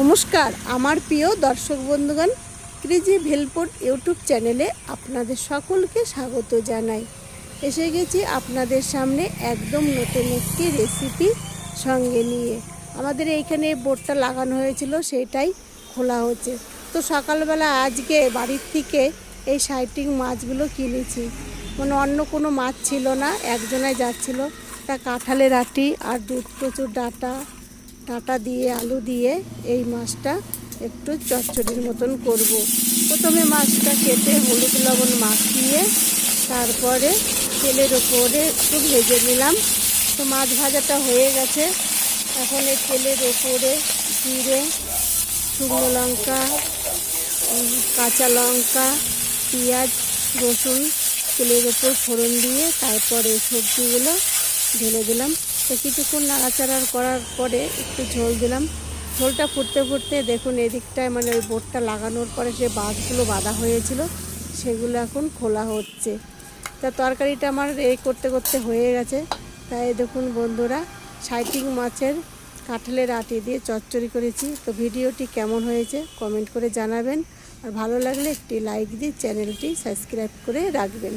নমস্কার, আমার প্রিয় দর্শক বন্ধুগণ ক্রিজি ভেলপোর্ট ইউটিউব চ্যানেলে আপনাদের সকলকে স্বাগত জানাই। এসে গেছি আপনাদের সামনে একদম নতুন একটি রেসিপি সঙ্গে নিয়ে। আমাদের এইখানে বোর্ডটা লাগানো হয়েছিল, সেটাই খোলা হচ্ছে। তো সকালবেলা আজকে বাড়ির থেকে এই সাইটিং মাছগুলো কিনেছি। মানে অন্য কোনো মাছ ছিল না একজনায় যাচ্ছিল। তা কাঁঠালের আটি আর দুধ প্রচুর ডাটা ডাটা দিয়ে, আলু দিয়ে এই মাছটা একটু চচ্চড়ির মতন করব। প্রথমে মাছটা কেটে হলুদ লবণ মাখিয়ে তারপরে তেলের ওপরে একটু ভেজে নিলাম। তো মাছ ভাজাটা হয়ে গেছে। এখন এই তেলের ওপরে জিরে, শুকনো লঙ্কা, কাঁচা লঙ্কা, পেঁয়াজ, রসুন, তেলের ওপর ফোড়ন দিয়ে তারপরে সবজিগুলো ঢেলে দিলাম। তো কিছুক্ষণ নাড়াচাড়া করার পরে একটু ঝোল দিলাম। ঝোলটা ফুটতে ফুটতে দেখুন এদিকটায় মানে ওই বোটটা লাগানোর পরে যে বাঁশগুলো বাঁধা হয়েছিল, সেগুলো এখন খোলা হচ্ছে। তা তরকারিটা আমার এই করতে করতে হয়ে গেছে। তাই দেখুন বন্ধুরা, সাইটিং মাছের কাঁঠালের আটি দিয়ে চচ্চড়ি করেছি। তো ভিডিওটি কেমন হয়েছে কমেন্ট করে জানাবেন। আর ভালো লাগলে একটি লাইক দিয়ে চ্যানেলটি সাবস্ক্রাইব করে রাখবেন।